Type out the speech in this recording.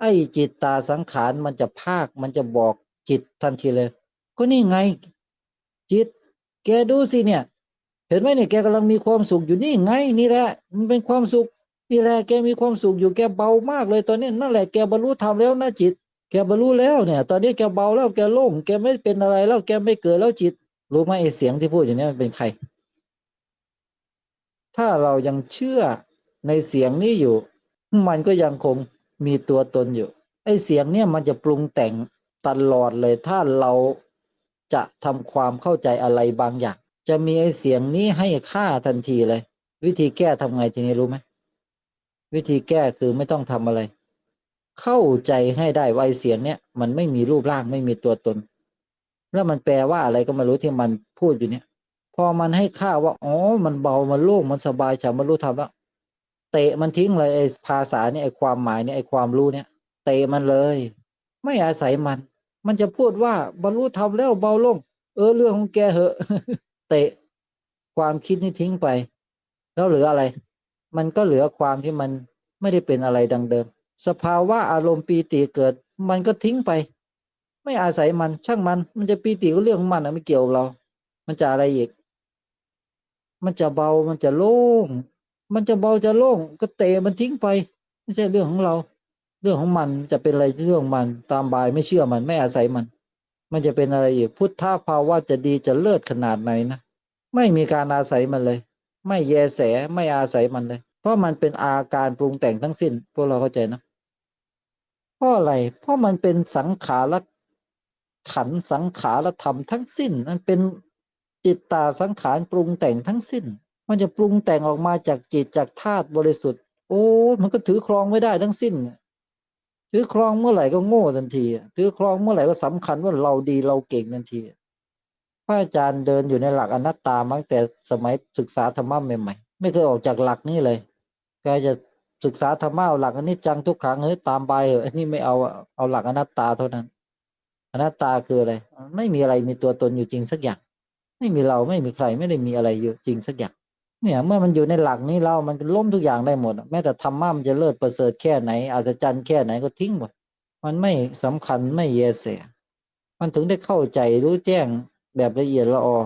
ไอ้จิตตาสังขารมันจะภาคมันจะบอกจิตทันทีเลย ก็นี่ไง จิต แกดูสิเนี่ย เห็นไหมเนี่ยแกกำลังมีความสุขอยู่นี่ไง นี่แหละ มันเป็นความสุขนี่แหละแกมีความสุขอยู่แกเบามากเลยตอนนี้นั่นแหละแกบรรลุธรรมแล้วนะจิต แกบรรลุแล้วเนี่ย ตอนนี้แกเบาแล้วแกโล่งแกไม่เป็นอะไรแล้วแกไม่เกิดแล้วจิต รู้ไหมไอ้เสียงที่พูดอย่างนี้มันเป็นใคร ถ้าเรายังเชื่อในเสียงนี้อยู่ มันก็ยังคง มีตัวตนอยู่ ไอ้เสียงเนี่ยมันจะปรุงแต่งตลอดเลย ถ้าเราจะทำความเข้าใจอะไรบางอย่าง จะมีไอ้เสียงนี้ให้ค่าทันทีเลย วิธีแก้ทำไงทีนี้รู้ไหมวิธีแก้คือไม่ต้องทำอะไร เข้าใจให้ได้ว่าไอเสียงเนี่ยมันไม่มีรูปร่างไม่มีตัวตน แล้วมันแปลว่าอะไรก็ไม่รู้ที่มันพูดอยู่เนี่ย พอมันให้ค่าว่าอ๋อมันเบามันโล่งมันสบายฉันมันรู้ทำแล้ว เตะมันทิ้งเลยไอ้ภาษาเนี่ยไอ้ความหมายเนี่ยไอ้ความรู้เนี่ย เตะมันเลย ไม่อาศัยมัน มันจะพูดว่าบรรลุธรรมแล้วเบาลง เออเรื่องของแกเหอะ เตะความคิดนี่ทิ้งไป แล้วเหลืออะไร มันก็เหลือความที่มันไม่ได้เป็นอะไรดังเดิม สภาวะอารมณ์ปีติเกิด มันก็ทิ้งไป ไม่อาศัยมัน ช่างมัน มันจะปีติก็เรื่องของมันนะไม่เกี่ยวกับเรา มันจะอะไรอีก มันจะเบามันจะโล่ง มันจะเบาจะโล่งก็เตะมันทิ้งไป ไม่ใช่เรื่องของเรา เรื่องของมันจะเป็นอะไรเรื่องมันตามบายไม่เชื่อมันไม่อาศัยมัน มันจะเป็นอะไรอีกพุทธภาวะจะดีจะเลิศขนาดไหนนะไม่มีการอาศัยมันเลย ไม่แยแสไม่อาศัยมันเลย เพราะมันเป็นอาการปรุงแต่งทั้งสิ้น พวกเราเข้าใจนะเพราะอะไรเพราะมันเป็นสังขารขันสังขารธรรมทั้งสิ้นมันเป็นจิตตาสังขารปรุงแต่งทั้งสิ้น มันจะปรุงแต่งออกมาจากจิตจากธาตุบริสุทธิ์ โอ้มันก็ถือครองไม่ได้ทั้งสิ้น ถือครองเมื่อไหร่ก็โง่ทันที ถือครองเมื่อไหร่ก็สำคัญว่าเราดีเราเก่งทันทีพระอาจารย์เดินอยู่ในหลักอนัตตามาั้งแต่สมัยศึกษาธรรมะใหม่ๆ ไม่เคยออกจากหลักนี้เลยแกจะศึกษาธรรมะเอาหลักอันนี้จังทุกขังเฮ้ยตามไปเหออันนี้ไม่เอาเอาหลักอนัตตาเท่านั้น อนัตตาคืออะไร ไม่มีอะไรมีตัวตนอยู่จริงสักอย่าง ไม่มีเราไม่มีใครไม่ได้มีอะไรอยู่จริงสักอย่าง เนี่ยเมื่อมันอยู่ในหลักนี้เรามันก็ล้มทุกอย่างได้หมด แม้แต่ธรรมะมันจะเลิศประเสริฐแค่ไหนอัศจรรย์แค่ไหนก็ทิ้งหมด มันไม่สำคัญไม่เยเสมันถึงได้เข้าใจรู้แจ้งแบบละเอียดละออ